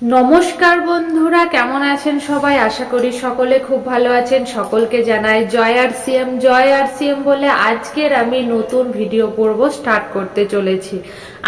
নমস্কার বন্ধুরা, কেমন আছেন সবাই? আশা করি সকলে খুব ভালো আছেন। সকলকে জানাই জয় আর সিএম। জয় আর সিএম বলে আজকের আমি নতুন ভিডিও পর্ব স্টার্ট করতে চলেছি।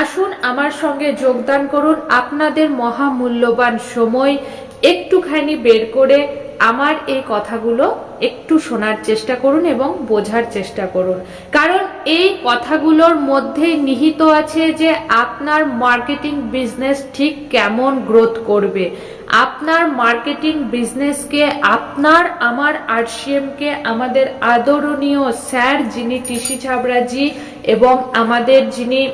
আসুন আমার সঙ্গে যোগদান করুন আপনাদের মহামূল্যবান সময় একটুখানি বের করে আমার এই কথাগুলো একটু শোনার চেষ্টা করুন এবং বোঝার চেষ্টা করুন। কারণ এই কথাগুলোর মধ্যে নিহিত আছে যে আপনার মার্কেটিং বিজনেস ঠিক কেমন গ্রোথ করবে। আপনার মার্কেটিং বিজনেসকে আপনার, আমার আরসিএমকে, আমাদের আদরণীয় স্যার যিনি টিসি ছাবরাজি এবং আমাদের যিনি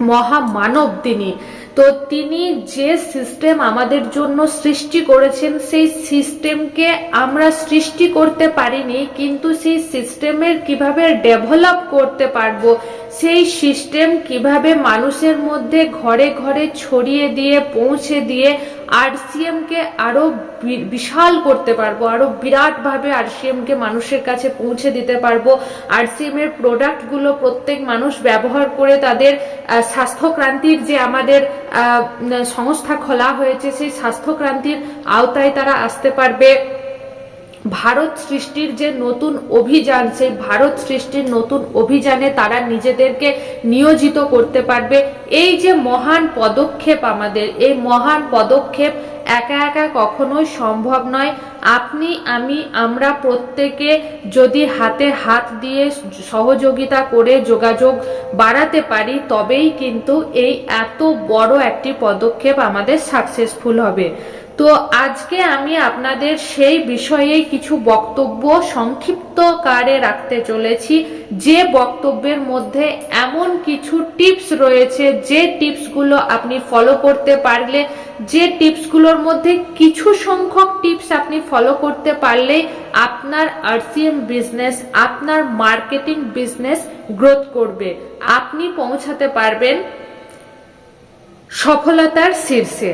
মহামানব তিনি তো তিনি যে সিস্টেম আমাদের জন্য সৃষ্টি করেছেন, সেই সিস্টেমকে আমরা সৃষ্টি করতে পারিনি, কিন্তু সেই সিস্টেমের কীভাবে ডেভেলপ করতে পারব, সেই সিস্টেম কীভাবে মানুষের মধ্যে ঘরে ঘরে ছড়িয়ে দিয়ে, পৌঁছে দিয়ে আরসিএম কে আরও বিশাল করতে পারব, আরও বিরাটভাবে আরসিএম কে মানুষের কাছে পৌঁছে দিতে পারব। আরসিএম এর প্রোডাক্টগুলো প্রত্যেক মানুষ ব্যবহার করে তাদের স্বাস্থ্যক্রান্তির যে আমাদের সংস্থা খোলা হয়েছে, সেই স্বাস্থ্যক্রান্তির আওতায় তারা আসতে পারবে। ভারত সৃষ্টির যে নতুন অভিযান, সেই ভারত সৃষ্টির নতুন অভিযানে তারা নিজেদেরকে নিয়োজিত করতে পারবে। এই যে মহান পদক্ষেপ আমাদের, এই মহান পদক্ষেপ একা একা কখনোই সম্ভব নয়। আপনি, আমি, আমরা প্রত্যেকে যদি হাতে হাত দিয়ে সহযোগিতা করে যোগাযোগ বাড়াতে পারি, তবেই কিন্তু এই এত বড় একটি পদক্ষেপ আমাদের সাকসেসফুল হবে। তো আজকে আমি আপনাদের সেই বিষয়ে কিছু বক্তব্য সংক্ষিপ্ত কারে রাখতে চলেছি। যে বক্তব্যের মধ্যে এমন কিছু টিপস রয়েছে, যে টিপসগুলো আপনি ফলো করতে পারলে, যে টিপসগুলোর মধ্যে কিছু সংখ্যক টিপস আপনি ফলো করতে পারলে আপনার আরসিএম বিজনেস আপনার মার্কেটিং বিজনেস গ্রোথ করবে। আপনি পৌঁছাতে পারবেন সফলতার শীর্ষে।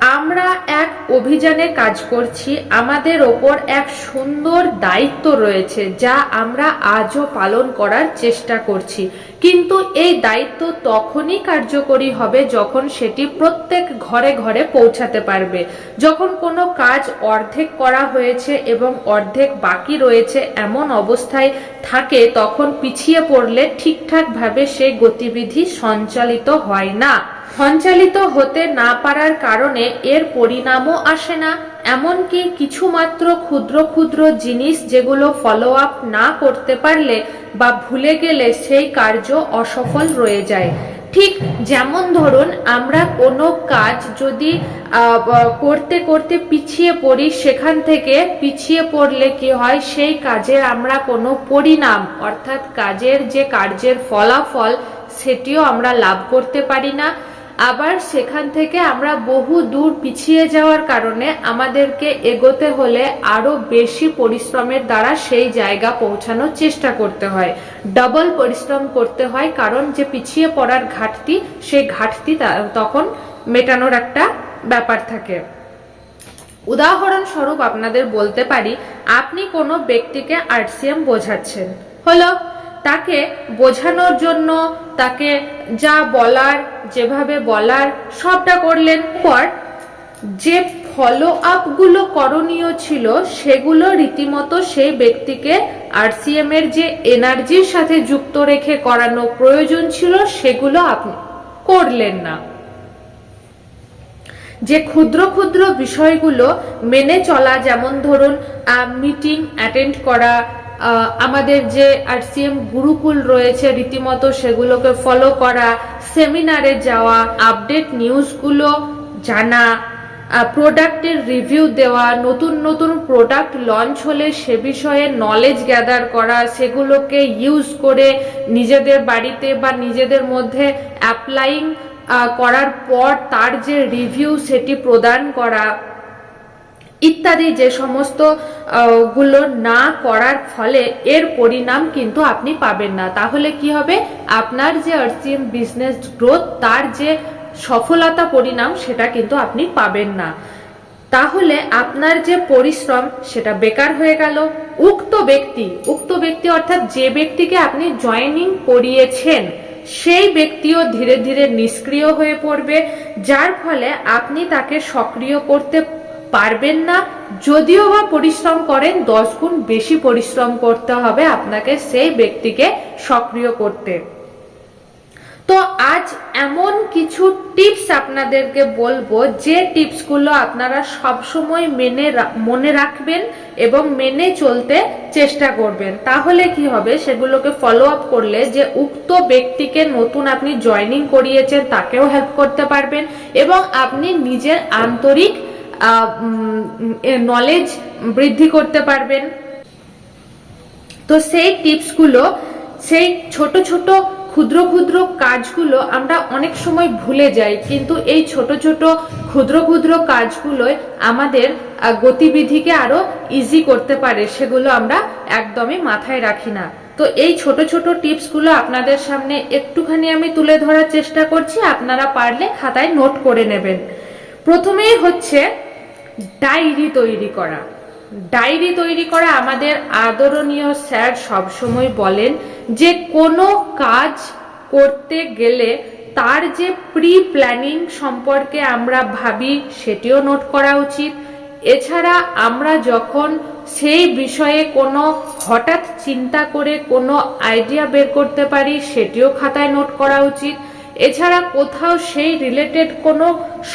আমরা এক অভিযানে কাজ করছি। আমাদের ওপর এক সুন্দর দায়িত্ব রয়েছে যা আমরা আজও পালন করার চেষ্টা করছি। কিন্তু এই দায়িত্ব তখনই কার্যকরী হবে যখন সেটি প্রত্যেক ঘরে ঘরে পৌঁছাতে পারবে। যখন কোনো কাজ অর্ধেক করা হয়েছে এবং অর্ধেক বাকি রয়েছে এমন অবস্থায় থাকে, তখন পিছিয়ে পড়লে ঠিকঠাকভাবে সেই গতিবিধি সঞ্চালিত হয় না। সঞ্চালিত হতে না পারার কারণে এর পরিণামও আসে না, এমনকি কিছু মাত্র ক্ষুদ্র ক্ষুদ্র জিনিস যেগুলো ফলো আপ না করতে পারলে বা ভুলে গেলে সেই কার্য অসফল রয়ে যায়। ঠিক যেমন ধরুন, আমরা কোনো কাজ যদি করতে করতে পিছিয়ে পড়ি, সেখান থেকে পিছিয়ে পড়লে কি হয়? সেই কাজের আমরা কোনো পরিণাম, অর্থাৎ কাজের যে কার্যের ফলাফল, সেটিও আমরা লাভ করতে পারি না। আবার সেখান থেকে আমরা বহু দূর পিছিয়ে যাওয়ার কারণে আমাদেরকে এগোতে হলে আরও বেশি পরিশ্রমের দ্বারা সেই জায়গা পৌঁছানোর চেষ্টা করতে হয়। ডবল পরিশ্রম করতে হয়, কারণ যে পিছিয়ে পড়ার ঘাটতি, সেই ঘাটতি তখন মেটানোর একটা ব্যাপার থাকে। উদাহরণস্বরূপ আপনাদের বলতে পারি, আপনি কোনো ব্যক্তিকে আরসিএম বোঝাচ্ছেন। হলো তাকে বোঝানোর জন্য তাকে যা বলার, যেভাবে বলার সবটা করলেন। পর যে ফলো আপগুলো করণীয় ছিল, সেগুলো রীতিমতো সেই ব্যক্তিকে আরসিএম এর যে এনার্জির সাথে যুক্ত রেখে করানো প্রয়োজন ছিল, সেগুলো আপনি করলেন না। যে ক্ষুদ্র ক্ষুদ্র বিষয়গুলো মেনে চলা, যেমন ধরুন মিটিং অ্যাটেন্ড করা আমাদের যে আরসিএম গুরুকুল রয়েছে, রীতিমতো সেগুলোকে ফলো করা সেমিনারে যাওয়া আপডেট নিউজগুলো জানা প্রোডাক্টের রিভিউ দেওয়া, নতুন নতুন প্রোডাক্ট লঞ্চ হলে সে বিষয়ে নলেজ গ্যাদার করা, সেগুলোকে ইউজ করে নিজেদের বাড়িতে বা নিজেদের মধ্যে অ্যাপ্লাইং করার পর তার যে রিভিউ সেটি প্রদান করা। ইত্যাদি যে সমস্তগুলো না করার ফলে এর পরিণাম কিন্তু আপনি পাবেন না। তাহলে কি হবে? আপনার যে আরসিএম বিজনেস গ্রোথ তার যে সফলতা পরিণাম, সেটা কিন্তু আপনি পাবেন না। তাহলে আপনার যে পরিশ্রম, সেটা বেকার হয়ে গেল। উক্ত ব্যক্তি উক্ত ব্যক্তি অর্থাৎ যে ব্যক্তিকে আপনি জয়েনিং করিয়েছেন, সেই ব্যক্তিও ধীরে ধীরে নিষ্ক্রিয় হয়ে পড়বে, যার ফলে আপনি তাকে সক্রিয় করতে পারবেন না। যদিও বা পরিশ্রম করেন, দশ গুণ বেশি পরিশ্রম করতে হবে আপনাকে সেই ব্যক্তিকে সক্রিয় করতে। তো আজ এমন কিছু টিপস আপনাদেরকে বলব, যে টিপসগুলো আপনারা সবসময় মেনে মনে রাখবেন এবং মেনে চলতে চেষ্টা করবেন। তাহলে কি হবে, সেগুলোকে ফলো আপ করলে যে উক্ত ব্যক্তিকে নতুন আপনি জয়নিং করিয়েছেন, তাকেও হেল্প করতে পারবেন এবং আপনি নিজের আন্তরিক নলেজ বৃদ্ধি করতে পারবেন। তো সেই টিপসগুলো সেই ছোট ছোট ক্ষুদ্র ক্ষুদ্র কাজগুলো আমরা অনেক সময় ভুলে যাই, কিন্তু এই ছোট ছোট ক্ষুদ্র ক্ষুদ্র কাজগুলোই আমাদের গতিবিধিকে আরও ইজি করতে পারে, সেগুলো আমরা একদমই মাথায় রাখি না। তো এই ছোট ছোট টিপসগুলো আপনাদের সামনে একটুখানি আমি তুলে ধরার চেষ্টা করছি, আপনারা পারলে খাতায় নোট করে নেবেন। প্রথমেই হচ্ছে ডায়েরি তৈরি করা। ডায়েরি তৈরি করা আমাদের আদরণীয় স্যার সবসময় বলেন যে কোনো কাজ করতে গেলে তার যে প্রি প্ল্যানিং সম্পর্কে আমরা ভাবি সেটিও নোট করা উচিত। এছাড়া আমরা যখন সেই বিষয়ে কোনো হঠাৎ চিন্তা করে কোনো আইডিয়া বের করতে পারি সেটিও খাতায় নোট করা উচিত। এছাড়া কোথাও সেই রিলেটেড কোনো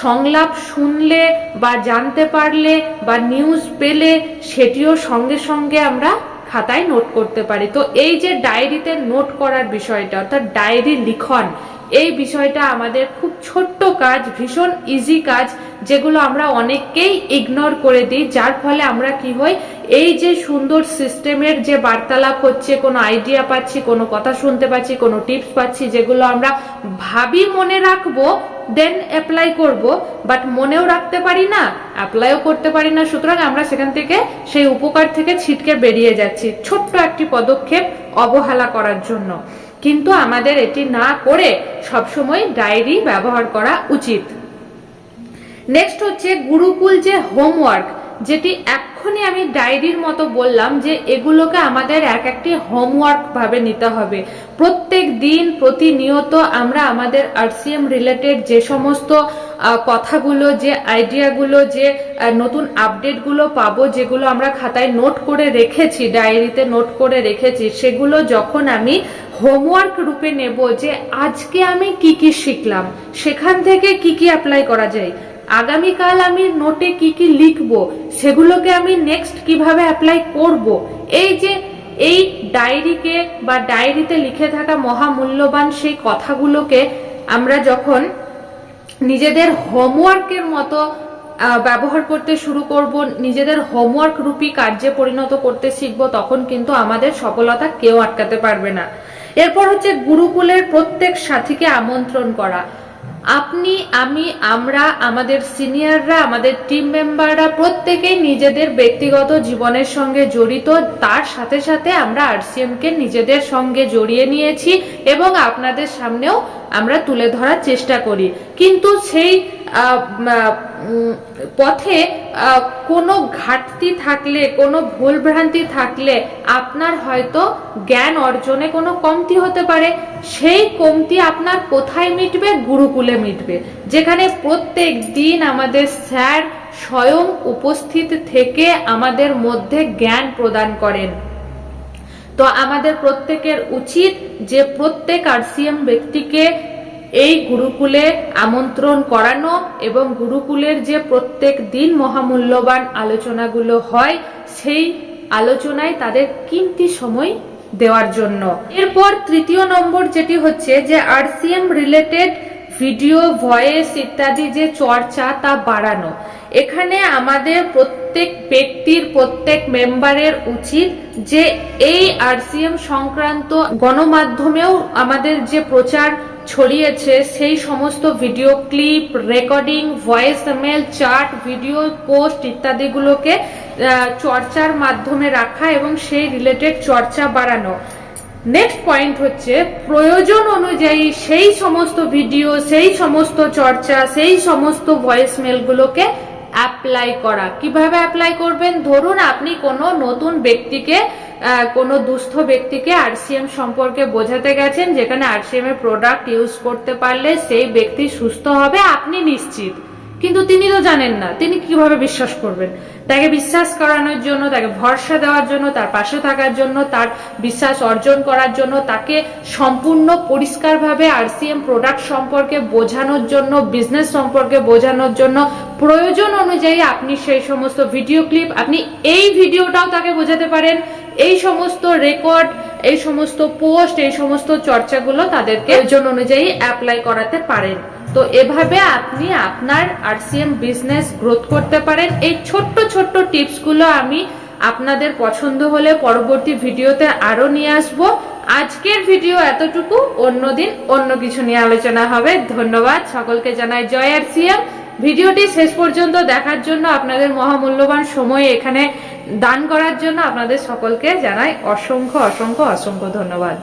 সংলাপ শুনলে বা জানতে পারলে বা নিউজ পেলে সেটিও সঙ্গে সঙ্গে আমরা খাতায় নোট করতে পারি। তো এই যে ডায়েরিতে নোট করার বিষয়টা, অর্থাৎ ডায়েরি লিখন, এই বিষয়টা আমাদের খুব ছোট্ট কাজ, ভীষণ ইজি কাজ। যেগুলো আমরা অনেককেই ইগনোর করে দিই, যার ফলে আমরা কি হই? এই যে সুন্দর সিস্টেমের যে বার্তালাপ হচ্ছে, কোনো আইডিয়া পাচ্ছি, কোনো কথা শুনতে পাচ্ছি, কোনো টিপস পাচ্ছি, যেগুলো আমরা ভাবি মনে রাখব দেন অ্যাপ্লাই করব বাট মনেও রাখতে পারি না অ্যাপ্লাইও করতে পারি না। সুতরাং আমরা সেখান থেকে সেই উপকার থেকে ছিটকে বেরিয়ে যাচ্ছি। ছোট্ট একটি পদক্ষেপ অবহেলা করার জন্য। কিন্তু আমাদের এটি না করে সবসময় ডায়েরি ব্যবহার করা উচিত। নেক্সট হচ্ছে গুরুকুল যে হোমওয়ার্ক যেটি এক্ষুনি আমি ডায়েরির মতো বললাম যে এগুলোকে আমাদের এক একটি হোমওয়ার্ক ভাবে নিতে হবে। প্রত্যেক দিন প্রতিনিয়ত আমরা আমাদের আরসিএম রিলেটেড যে সমস্ত কথাগুলো, যে আইডিয়াগুলো যে নতুন আপডেটগুলো পাবো, যেগুলো আমরা খাতায় নোট করে রেখেছি ডায়েরিতে নোট করে রেখেছি, সেগুলো যখন আমি হোমওয়ার্ক রূপে নেব যে আজকে আমি কি কি শিখলাম, সেখান থেকে কি কি অ্যাপ্লাই করা যায় আগামীকাল আমি নোটে কি কি লিখব, সেগুলোকে আমি নেক্সট কীভাবে অ্যাপ্লাই করব, এই যে এই ডায়েরিকে বা ডায়েরিতে লিখে থাকা মহামূল্যবান সেই কথাগুলোকে আমরা যখন নিজেদের হোমওয়ার্কের মতো ব্যবহার করতে শুরু করব, নিজেদের হোমওয়ার্ক রূপী কার্যে পরিণত করতে শিখব, তখন কিন্তু আমাদের সফলতা কেউ আটকাতে পারবে না। এরপর হচ্ছে গুরুকুলের প্রত্যেক সাথীকে আমন্ত্রণ করা। আপনি, আমি, আমরা, আমাদের সিনিয়ররা, আমাদের টিম মেম্বাররা প্রত্যেকেই নিজেদের ব্যক্তিগত জীবনের সঙ্গে জড়িত। তার সাথে সাথে আমরা আরসিএম কে নিজেদের সঙ্গে জড়িয়ে নিয়েছি এবং আপনাদের সামনেও আমরা তুলে ধরার চেষ্টা করি। কিন্তু সেই পথে কোনো ঘাটতি থাকলে, কোনো ভুলভ্রান্তি থাকলে আপনার হয়তো জ্ঞান অর্জনে কোনো কমতি হতে পারে। সেই কমতি আপনার কোথায় মিটবে? গুরুকুলে মিটবে। যেখানে প্রত্যেক দিন আমাদের স্যার স্বয়ং উপস্থিত থেকে আমাদের মধ্যে জ্ঞান প্রদান করেন। তো আমাদের প্রত্যেকের উচিত যে প্রত্যেক আরসিএম ব্যক্তিকে এই গুরুকুলে আমন্ত্রণ করানো এবং গুরুকুলের যে প্রত্যেক দিন মহামূল্যবান আলোচনাগুলো হয়, সেই আলোচনায় তাদের কিমতি সময় দেওয়ার জন্য। এরপর তৃতীয় নম্বর যেটি হচ্ছে যে আরসিএম রিলেটেড ভিডিও, ভয়েস ইত্যাদি যে চর্চা তা বাড়ানো। এখানে আমাদের প্রত্যেক ব্যক্তির, প্রত্যেক মেম্বারের উচিত যে এই আরসিএম সংক্রান্ত গণমাধ্যমেও আমাদের যে প্রচার ছড়িয়েছে, সেই সমস্ত video clip, recording, voice mail, chart, video, post ইত্যাদিগুলোকে চর্চার মাধ্যমে রাখা এবং সেই রিলেটেড চর্চা বাড়ানো। নেক্সট পয়েন্ট হচ্ছে, প্রয়োজন অনুযায়ী সেই সমস্ত ভিডিও সেই সমস্ত চর্চা, সেই সমস্ত ভয়েস মেলগুলোকে অ্যাপ্লাই করা। কীভাবে অ্যাপ্লাই করবেন? ধরুন আপনি কোনো নতুন ব্যক্তিকে কোনো দুস্থ ব্যক্তিকে আরসিএম সম্পর্কে বোঝাতে গেছেন, যেখানে আরসিএম এর প্রোডাক্ট ইউজ করতে পারলে সেই ব্যক্তি সুস্থ হবে, আপনি নিশ্চিত। কিন্তু তিনি তো জানেন না, তিনি কীভাবে বিশ্বাস করবেন? তাকে বিশ্বাস করানোর জন্য, তাকে ভরসা দেওয়ার জন্য, তার পাশে থাকার জন্য, তার বিশ্বাস অর্জন করার জন্য, তাকে সম্পূর্ণ পরিষ্কারভাবে আরসিএম প্রোডাক্ট সম্পর্কে বোঝানোর জন্য বিজনেস সম্পর্কে বোঝানোর জন্য, প্রয়োজন অনুযায়ী আপনি সেই সমস্ত ভিডিও ক্লিপ আপনি এই ভিডিওটাও তাকে বোঝাতে পারেন। এই সমস্ত রেকর্ড এই সমস্ত পোস্ট এই সমস্ত চর্চাগুলো তাদেরকে প্রয়োজন অনুযায়ী অ্যাপ্লাই করাতে পারেন। তো এভাবে আপনি আপনার আরসিএম বিজনেস গ্রোথ করতে পারেন। এই ছোট্ট ছোট্ট টিপসগুলো আমি আপনাদের পছন্দ হলে পরবর্তী ভিডিওতে আরও নিয়ে আসব। আজকের ভিডিও এতটুকু। অন্যদিন অন্য কিছু নিয়ে আলোচনা হবে। ধন্যবাদ। সকলকে জানাই জয় আর আরসিএম ভিডিওটি শেষ পর্যন্ত দেখার জন্য, আপনাদের মহামূল্যবান সময় এখানে দান করার জন্য আপনাদের সকলকে জানাই অসংখ্য অসংখ্য অসংখ্য ধন্যবাদ।